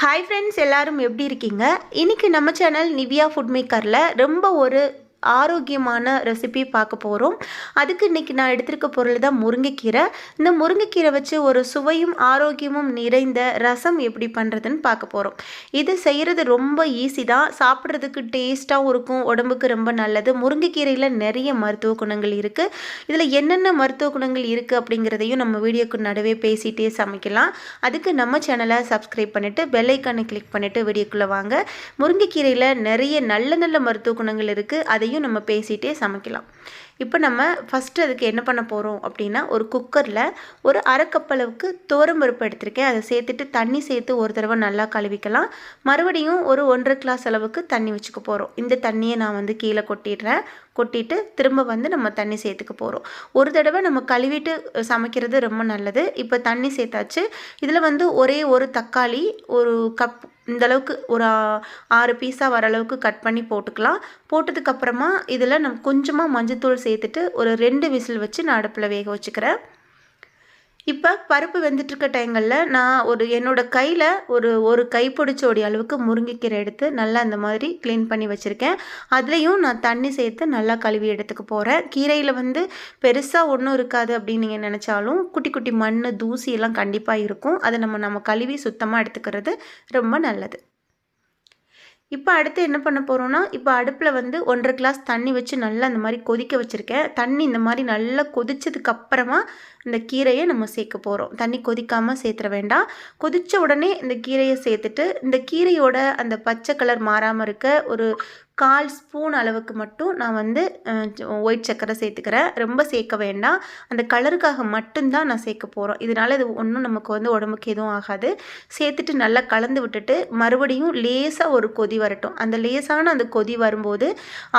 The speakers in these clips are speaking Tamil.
ஹாய் ஃப்ரெண்ட்ஸ் எல்லாரும் எப்படி இருக்கீங்க? இன்னைக்கு நம்ம சேனல் நிவ்யா ஃபுட் மேக்கரில் ரொம்ப ஒரு ஆரோக்கியமான ரெசிபி பார்க்க போகிறோம் அதுக்கு இன்றைக்கி நான் எடுத்திருக்க பொருள் தான் முருங்கைக்கீரை. இந்த முருங்கைக்கீரை வச்சு ஒரு சுவையும் ஆரோக்கியமும் நிறைந்த ரசம் எப்படி பண்ணுறதுன்னு பார்க்க போகிறோம் இது செய்கிறது ரொம்ப ஈஸி தான். சாப்பிட்றதுக்கு டேஸ்ட்டாகவும் இருக்கும். உடம்புக்கு ரொம்ப நல்லது. முருங்கைக்கீரையில் நிறைய மருத்துவ குணங்கள் இருக்குது இதில் என்னென்ன மருத்துவ குணங்கள் இருக்குது அப்படிங்கிறதையும் நம்ம வீடியோக்கு நடுவே பேசிகிட்டே சமைக்கலாம். அதுக்கு நம்ம சேனலை சப்ஸ்கிரைப் பண்ணிவிட்டு பெல்லைக்கானை கிளிக் பண்ணிவிட்டு வீடியோக்குள்ளே வாங்க. முருங்கைக்கீரையில் நிறைய நல்ல நல்ல மருத்துவ குணங்கள் இருக்குது அதையும் நம்ம பேசிகிட்டே சமைக்கலாம். இப்போ நம்ம ஃபஸ்ட்டு அதுக்கு என்ன பண்ண போகிறோம் அப்படின்னா ஒரு குக்கரில் ஒரு அரை கப் அளவுக்கு துவரம்பருப்பு எடுத்திருக்கேன். அதை சேர்த்துட்டு தண்ணி சேர்த்து ஒரு தடவை நல்லா கழுவிக்கலாம். மறுபடியும் ஒரு ஒன்றரை கிளாஸ் அளவுக்கு தண்ணி வச்சுக்க போகிறோம் இந்த தண்ணியை நான் வந்து கீழே கொட்டிடுறேன். கொட்டிட்டு திரும்ப வந்து நம்ம தண்ணி சேர்த்துக்க போகிறோம் ஒரு தடவை நம்ம கழுவிட்டு சமைக்கிறது ரொம்ப நல்லது. இப்போ தண்ணி சேர்த்தாச்சு. இதில் வந்து ஒரே ஒரு தக்காளி ஒரு கப் இந்த அளவுக்கு ஒரு ஆறு பீஸாக வர அளவுக்கு கட் பண்ணி போட்டுக்கலாம். போட்டதுக்கப்புறமா இதில் நம்ம கொஞ்சமாக மஞ்சத்தூள் சேர்த்துட்டு ஒரு ரெண்டு விசில் வச்சு நான் அடுப்பில் வேக வச்சுக்கிறேன். இப்போ பருப்பு வெந்துட்டுருக்க டைங்களில் நான் ஒரு என்னோடய கையில் ஒரு ஒரு கைப்பிடிச்சோடி அளவுக்கு முருங்கைக்கீரை எடுத்து நல்லா அந்த மாதிரி க்ளீன் பண்ணி வச்சுருக்கேன். அதுலேயும் நான் தண்ணி சேர்த்து நல்லா கழுவி எடுத்துக்க போகிறேன் கீரையில் வந்து பெருசாக ஒன்றும் இருக்காது அப்படின்னு நீங்கள் நினச்சாலும் குட்டி குட்டி மண் தூசி எல்லாம் கண்டிப்பாக இருக்கும். அதை நம்ம நம்ம கழுவி சுத்தமாக எடுத்துக்கிறது ரொம்ப நல்லது. இப்போ அடுத்து என்ன பண்ண போகிறோன்னா இப்போ அடுப்பில் வந்து ஒன்றரை கிளாஸ் தண்ணி வச்சு நல்லா இந்த மாதிரி கொதிக்க வச்சுருக்கேன். தண்ணி இந்த மாதிரி நல்லா கொதிச்சதுக்கப்புறமா இந்த கீரையை நம்ம சேர்க்க போகிறோம் தண்ணி கொதிக்காமல் சேர்த்துற வேண்டாம். கொதித்த உடனே இந்த கீரையை சேர்த்துட்டு இந்த கீரையோட அந்த பச்சை கலர் மாறாமல் இருக்க ஒரு கால் ஸ்பூன் அளவுக்கு மட்டும் நான் வந்து ஒயிட் சர்க்கரை சேர்த்துக்கிறேன். ரொம்ப சேர்க்க வேண்டாம். அந்த கலருக்காக மட்டும்தான் நான் சேர்க்க போகிறோம் இதனால் இது ஒன்றும் நமக்கு வந்து உடம்புக்கு எதுவும் ஆகாது. சேர்த்துட்டு நல்லா கலந்து விட்டுட்டு மறுபடியும் லேசாக ஒரு கொதி வரட்டும். அந்த லேசான அந்த கொதி வரும்போது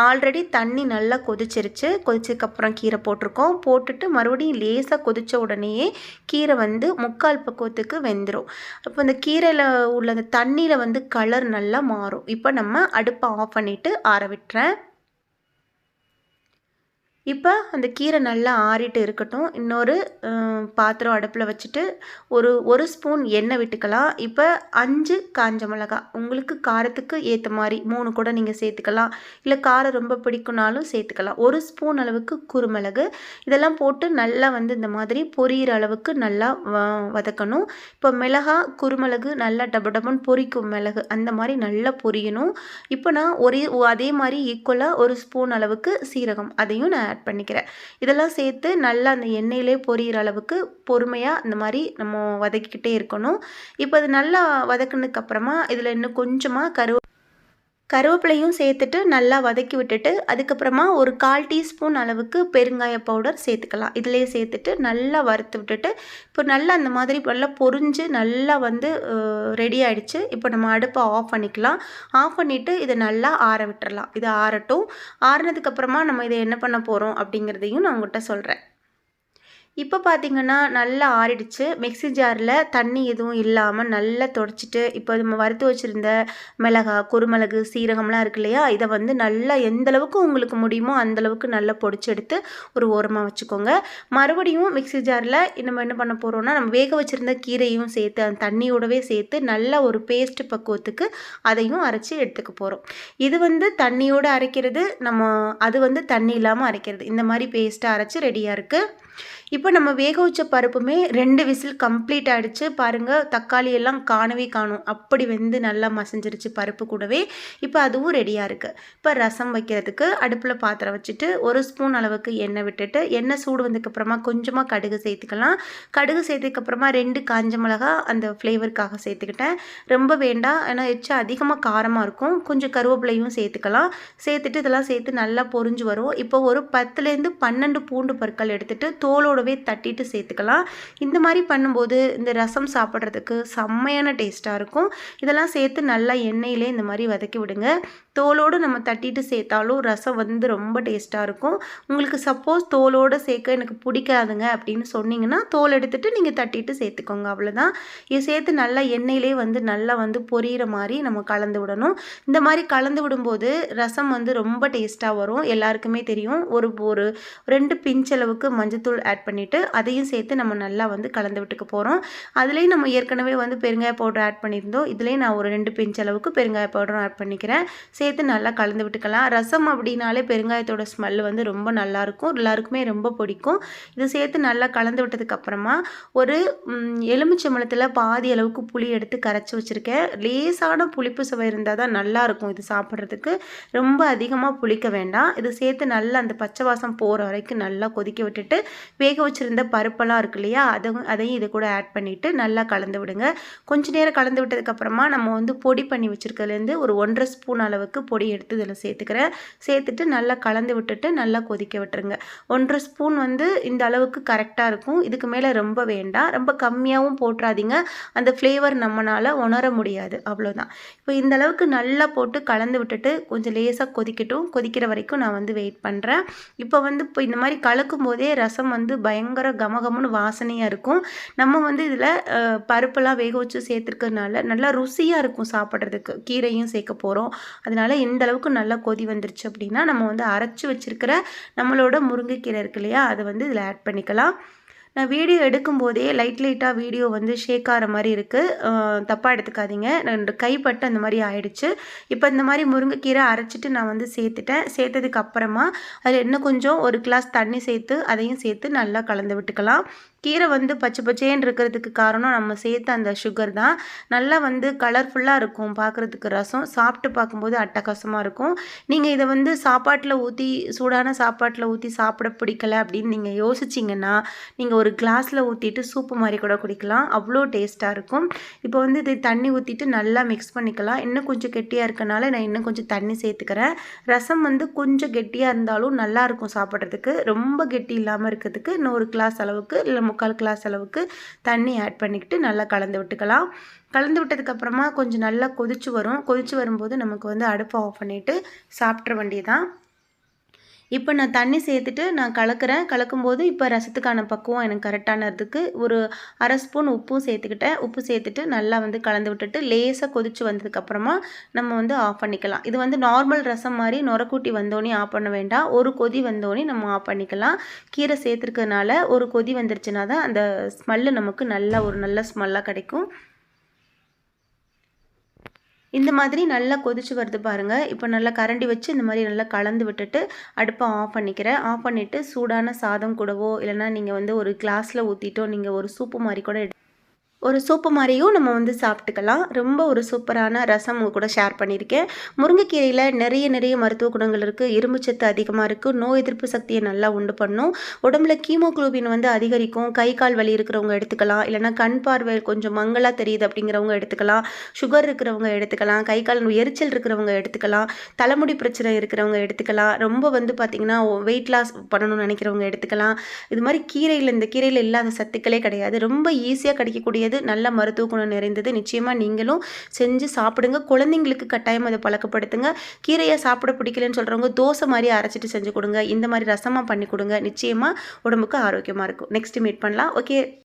ஆல்ரெடி தண்ணி நல்லா கொதிச்சிருச்சு. கொதிச்சதுக்கப்புறம் கீரை போட்டிருக்கோம். போட்டுட்டு மறுபடியும் லேசாக கொதித்த உடனேயே கீரை வந்து முக்கால் பக்குவத்துக்கு வெந்துடும் அப்போ அந்த கீரையில் உள்ள அந்த தண்ணியில் வந்து கலர் நல்லா மாறும். இப்போ நம்ம அடுப்பை ஆஃப் பண்ணிவிட்டு போட்டு ஆற விட்டுறேன். இப்போ அந்த கீரை நல்லா ஆறிட்டு இருக்கட்டும். இன்னொரு பாத்திரம் அடுப்பில் வச்சுட்டு ஒரு ஒரு ஸ்பூன் எண்ணெய் விட்டுக்கலாம். இப்போ அஞ்சு காஞ்ச மிளகாய் உங்களுக்கு காரத்துக்கு ஏற்ற மாதிரி மூணு கூட நீங்கள் சேர்த்துக்கலாம். இல்லை காரம் ரொம்ப பிடிக்கும்னாலும் சேர்த்துக்கலாம். ஒரு ஸ்பூன் அளவுக்கு குருமிளகு இதெல்லாம் போட்டு நல்லா வந்து இந்த மாதிரி பொரியிற அளவுக்கு நல்லா வ- வதக்கணும். இப்போ மிளகா குருமிளகு நல்லா டப டபுன்னு பொரிக்கும் மிளகு. அந்த மாதிரி நல்லா பொரியணும். இப்போ நான் ஒரே அதே மாதிரி ஈக்குவலாக ஒரு ஸ்பூன் அளவுக்கு சீரகம். அதையும் நான் ஆட் பண்ணிக்கிறேன். இதெல்லாம் சேர்த்து நல்லா அந்த எண்ணெயிலே பொரியிற அளவுக்கு பொறுமையாக இந்த மாதிரி நம்ம வதக்கிக்கிட்டே இருக்கணும். இப்போ அது நல்லா வதக்குனதுக்கு அப்புறமா இதில் இன்னும் கொஞ்சமாக கருவ கருவேப்பிலையும் சேர்த்துட்டு நல்லா வதக்கி விட்டுட்டு அதுக்கப்புறமா ஒரு கால் டீஸ்பூன் அளவுக்கு பெருங்காய பவுடர் சேர்த்துக்கலாம். இதிலே சேர்த்துட்டு நல்லா வறுத்து விட்டுட்டு இப்போ நல்லா அந்த மாதிரி நல்லா பொரிஞ்சு நல்லா வந்து ரெடி ஆகிடுச்சு இப்போ நம்ம அடுப்பை ஆஃப் பண்ணிக்கலாம். ஆஃப் பண்ணிவிட்டு இதை நல்லா ஆற விட்டுறலாம். இது ஆறட்டும். ஆறுனதுக்கப்புறமா நம்ம இதை என்ன பண்ண போகிறோம் அப்படிங்கிறதையும் நான் உங்கள்கிட்ட சொல்கிறேன் இப்போ பார்த்தீங்கன்னா நல்லா ஆறிடுச்சு. மிக்ஸி ஜாரில் தண்ணி எதுவும் இல்லாமல் நல்லா தொடச்சிட்டு இப்போ நம்ம வறுத்து வச்சுருந்த மிளகா குருமிளகு சீரகம்லாம் இருக்கு இல்லையா? இதை வந்து நல்லா எந்த அளவுக்கு உங்களுக்கு முடியுமோ அந்தளவுக்கு நல்லா பொடிச்சு எடுத்து ஒரு ஓரமாக வச்சுக்கோங்க. மறுபடியும் மிக்ஸி ஜாரில் நம்ம என்ன பண்ண போகிறோம்னா நம்ம வேக வச்சுருந்த கீரையும் சேர்த்து அந்த தண்ணியோடவே சேர்த்து நல்ல ஒரு பேஸ்ட் பக்குவத்துக்கு அதையும் அரைச்சி எடுத்துக்க போகிறோம் இது வந்து தண்ணியோடு அரைக்கிறது நம்ம அது வந்து தண்ணி இல்லாமல் அரைக்கிறது. இந்த மாதிரி பேஸ்ட்டாக அரைச்சி ரெடியாக இருக்குது இப்போ நம்ம வேக வச்ச பருப்புமே ரெண்டு விசில் கம்ப்ளீட் ஆகிடுச்சு பாருங்கள் தக்காளி எல்லாம் காணவே காணும். அப்படி வெந்து நல்லா மசஞ்சிருச்சு பருப்பு கூடவே. இப்போ அதுவும் ரெடியாக இருக்குது இப்போ ரசம் வைக்கிறதுக்கு அடுப்பில் பாத்திரம் வச்சுட்டு ஒரு ஸ்பூன் அளவுக்கு எண்ணெய் விட்டுட்டு எண்ணெய் சூடு வந்ததுக்கப்புறமா கொஞ்சமாக கடுகு சேர்த்துக்கலாம். கடுகு சேர்த்ததுக்கப்புறமா ரெண்டு காஞ்ச மிளகா அந்த ஃப்ளேவருக்காக சேர்த்துக்கிட்டேன். ரொம்ப வேண்டாம். ஏன்னா எச்சா அதிகமாக காரமாக இருக்கும். கொஞ்சம் கருவேப்பிலையும் சேர்த்துக்கலாம். சேர்த்துட்டு இதெல்லாம் சேர்த்து நல்லா பொரிஞ்சு வரும். இப்போ ஒரு பத்துலேருந்து பன்னெண்டு பூண்டு பற்கள் எடுத்துட்டு தோலோடவே தட்டிட்டு சேர்த்துக்கலாம். இந்த மாதிரி பண்ணும்போது இந்த ரசம் சாப்பிட்றதுக்கு செம்மையான டேஸ்ட்டாக இருக்கும். இதெல்லாம் சேர்த்து நல்லா எண்ணெயிலே இந்த மாதிரி வதக்கி விடுங்க. தோலோடு நம்ம தட்டிட்டு சேர்த்தாலும் ரசம் வந்து ரொம்ப டேஸ்ட்டாக இருக்கும். உங்களுக்கு சப்போஸ் தோலோடு சேர்க்க எனக்கு பிடிக்காதுங்க அப்படின்னு சொன்னீங்கன்னா தோல் எடுத்துகிட்டு நீங்கள் தட்டிட்டு சேர்த்துக்கோங்க அவ்வளோதான் இது சேர்த்து நல்லா எண்ணெயிலே வந்து நல்லா வந்து பொரியிற மாதிரி நம்ம கலந்து விடணும். இந்த மாதிரி கலந்து விடும்போது ரசம் வந்து ரொம்ப டேஸ்ட்டாக வரும். எல்லாருக்குமே தெரியும். ஒரு ஒரு ரெண்டு பிஞ்ச் அளவுக்கு மஞ்சத்தூள் ஆட் பண்ணிவிட்டு அதையும் சேர்த்து நம்ம நல்லா வந்து கலந்து விட்டுக்க போகிறோம் அதுலேயும் நம்ம ஏற்கனவே வந்து பெருங்காய பவுடர் ஆட் பண்ணியிருந்தோம். இதுலேயும் நான் ஒரு ரெண்டு பிஞ்ச் அளவுக்கு பெருங்காய பவுடரும் ஆட் பண்ணிக்கிறேன். சேர்த்து நல்லா கலந்து விட்டுக்கலாம். ரசம் அப்படின்னாலே பெருங்காயத்தோட ஸ்மெல் வந்து ரொம்ப நல்லாயிருக்கும் எல்லாருக்குமே ரொம்ப பிடிக்கும். இது சேர்த்து நல்லா கலந்து விட்டதுக்கப்புறமா ஒரு எலுமிச்சம்பழத்தில் பாதி அளவுக்கு புளி எடுத்து கரைச்சி வச்சுருக்கேன். லேசான புளிப்பு சுவை இருந்தால் தான் நல்லாயிருக்கும் இது சாப்பிட்றதுக்கு. ரொம்ப அதிகமாக புளிக்க வேண்டாம். இது சேர்த்து நல்லா அந்த பச்சை வாசம் போகிற வரைக்கும் நல்லா கொதிக்க விட்டுட்டு வேக வச்சுருந்த பருப்பெல்லாம் இருக்கு இல்லையா? அதை அதையும் இது கூட ஆட் பண்ணிவிட்டு நல்லா கலந்து விடுங்க. கொஞ்ச நேரம் கலந்து விட்டதுக்கப்புறமா நம்ம வந்து பொடி பண்ணி வச்சுருக்கிறதுலேருந்து ஒரு ஒன்றரை ஸ்பூன் அளவுக்கு பொடி எடுத்து இதில் சேர்த்துக்கிறேன். சேர்த்துட்டு நல்லா கலந்து விட்டுட்டு நல்லா கொதிக்க விட்டுருங்க. ஒன்றரை ஸ்பூன் வந்து இந்த அளவுக்கு கரெக்டாக இருக்கும். இதுக்கு மேலே ரொம்ப வேண்டாம். ரொம்ப கம்மியாகவும் போட்டுறாதீங்க. அந்த ஃப்ளேவர் நம்மளால் உணர முடியாது. அவ்வளோதான் இப்போ இந்த அளவுக்கு நல்லா போட்டு கலந்து விட்டுட்டு கொஞ்சம் லேசாக கொதிக்கட்டும். கொதிக்கிற வரைக்கும் நான் வந்து வெயிட் பண்ணுறேன் இப்போ வந்து இப்போ இந்த மாதிரி கலக்கும் போதே ரசம் வந்து பயங்கர கமகமன்னு வாசனையாக இருக்கும். நம்ம வந்து இதில் பருப்பெல்லாம் வேக வச்சு சேர்த்துருக்கறனால நல்லா ருசியாக இருக்கும் சாப்பிட்றதுக்கு. கீரையும் சேர்க்க போகிறோம் அதனால் இந்த அளவுக்கு நல்லா கொதி வந்துருச்சு அப்படின்னா நம்ம வந்து அரைச்சி வச்சுருக்கிற நம்மளோட முருங்கைக்கீரை இருக்கு இல்லையா அதை வந்து இதில் ஆட் பண்ணிக்கலாம். நான் வீடியோ எடுக்கும்போதே லைட் லைட்டாக வீடியோ வந்து ஷேக் ஆகிற மாதிரி இருக்குது தப்பாக எடுத்துக்காதீங்க. ரெண்டு கைப்பட்டு அந்த மாதிரி ஆயிடுச்சு. இப்போ இந்த மாதிரி முருங்கைக்கீரை அரைச்சிட்டு நான் வந்து சேர்த்துட்டேன். சேர்த்ததுக்கு அப்புறமா அதில் இன்னும் கொஞ்சம் ஒரு கிளாஸ் தண்ணி சேர்த்து அதையும் சேர்த்து நல்லா கலந்து விட்டுக்கலாம். கீரை வந்து பச்சை பச்சேன்னு இருக்கிறதுக்கு காரணம் நம்ம சேர்த்த அந்த சுகர் தான். நல்லா வந்து கலர்ஃபுல்லாக இருக்கும். பார்க்குறதுக்கு ரசம். சாப்பிட்டு பார்க்கும்போது அட்டகாசமாக இருக்கும். நீங்கள் இதை வந்து சாப்பாட்டில் ஊற்றி சூடான சாப்பாட்டில் ஊற்றி சாப்பிட பிடிக்கல அப்படின்னு நீங்கள் யோசிச்சிங்கன்னா நீங்கள் ஒரு கிளாஸில் ஊற்றிட்டு சூப்பு மாதிரி கூட குடிக்கலாம். அவ்வளோ டேஸ்ட்டாக இருக்கும். இப்போ வந்து இது தண்ணி ஊற்றிட்டு நல்லா மிக்ஸ் பண்ணிக்கலாம். இன்னும் கொஞ்சம் கெட்டியாக இருக்கனால நான் இன்னும் கொஞ்சம் தண்ணி சேர்த்துக்கிறேன். ரசம் வந்து கொஞ்சம் கெட்டியாக இருந்தாலும் நல்லாயிருக்கும் சாப்பிட்றதுக்கு. ரொம்ப கெட்டி இல்லாமல் இருக்கிறதுக்கு இன்னும் ஒரு கிளாஸ் அளவுக்கு இல்லை முக்கால் கிளாஸ் அளவுக்கு தண்ணி ஆட் பண்ணிக்கிட்டு நல்லா கலந்து விட்டுக்கலாம். கலந்து விட்டதுக்கப்புறமா கொஞ்சம் நல்லா கொதிச்சு வரும். கொதிச்சு வரும்போது நமக்கு வந்து அடுப்பை ஆஃப் பண்ணிவிட்டு சாப்பிட்ற வேண்டியதான் இப்போ நான் தண்ணி சேர்த்துட்டு நான் கலக்கிறேன். கலக்கும்போது இப்போ ரசத்துக்கான பக்குவம் எனக்கு கரெக்டானதுக்கு ஒரு அரை ஸ்பூன் உப்பும் சேர்த்துக்கிட்டேன். உப்பு சேர்த்துட்டு நல்லா வந்து கலந்து விட்டுட்டு லேசாக கொதிச்சு வந்ததுக்கப்புறமா நம்ம வந்து ஆஃப் பண்ணிக்கலாம். இது வந்து நார்மல் ரசம் மாதிரி நுரக்கூட்டி வந்தோடனே ஆஃப் பண்ண வேண்டாம். ஒரு கொதி வந்தோடனே நம்ம ஆஃப் பண்ணிக்கலாம். கீரை சேர்த்துருக்கனால ஒரு கொதி வந்துருச்சுன்னா தான் அந்த ஸ்மெல்லு நமக்கு நல்லா ஒரு நல்ல ஸ்மெல்லாக கிடைக்கும். இந்த மாதிரி நல்லா கொதிச்சு வருது பாருங்கள் இப்போ நல்லா கரண்டி வச்சு இந்த மாதிரி நல்லா கலந்து விட்டுட்டு அடுப்பை ஆஃப் பண்ணிக்கிறேன். ஆஃப் பண்ணிவிட்டு சூடான சாதம் கூடவோ இல்லைனா நீங்கள் வந்து ஒரு கிளாஸில் ஊற்றிட்டோ நீங்கள் ஒரு சூப்பு மாதிரி கூட ஒரு சூப்பு மாதிரியும் நம்ம வந்து சாப்பிட்டுக்கலாம். ரொம்ப ஒரு சூப்பரான ரசம் கூட ஷேர் பண்ணியிருக்கேன். முருங்கைக்கீரையில் நிறைய நிறைய மருத்துவ குணங்கள் இருக்குது இரும்பு சத்து அதிகமாக இருக்குது நோய் எதிர்ப்பு சக்தியை நல்லா உண்டு பண்ணும். உடம்புல கீமோக்ளோபின் வந்து அதிகரிக்கும். கை கால் வலி இருக்கிறவங்க எடுத்துக்கலாம். இல்லைனா கண் பார்வை கொஞ்சம் மங்களாக தெரியுது அப்படிங்கிறவங்க எடுத்துக்கலாம். சுகர் இருக்கிறவங்க எடுத்துக்கலாம். கை கால் எரிச்சல் இருக்கிறவங்க எடுத்துக்கலாம். தலைமுடி பிரச்சனை இருக்கிறவங்க எடுத்துக்கலாம். ரொம்ப வந்து பார்த்திங்கன்னா வெயிட் லாஸ் பண்ணணும்னு நினைக்கிறவங்க எடுத்துக்கலாம். இது மாதிரி கீரையில் இந்த கீரையில் இல்லாத சத்துக்களே கிடையாது. ரொம்ப ஈஸியாக கிடைக்கக்கூடிய கூடியது நல்ல மருத்துவ குணம் நிறைந்தது நிச்சயமாக நீங்களும் செஞ்சு சாப்பிடுங்க. குழந்தைங்களுக்கு கட்டாயம் அதை பழக்கப்படுத்துங்க. கீரையை சாப்பிட பிடிக்கலன்னு சொல்கிறவங்க தோசை மாதிரி அரைச்சிட்டு செஞ்சு கொடுங்க. இந்த மாதிரி ரசமாக பண்ணி கொடுங்க. நிச்சயமாக உடம்புக்கு ஆரோக்கியமாக இருக்கும். நெக்ஸ்ட் மீட் பண்ணலாம். ஓகே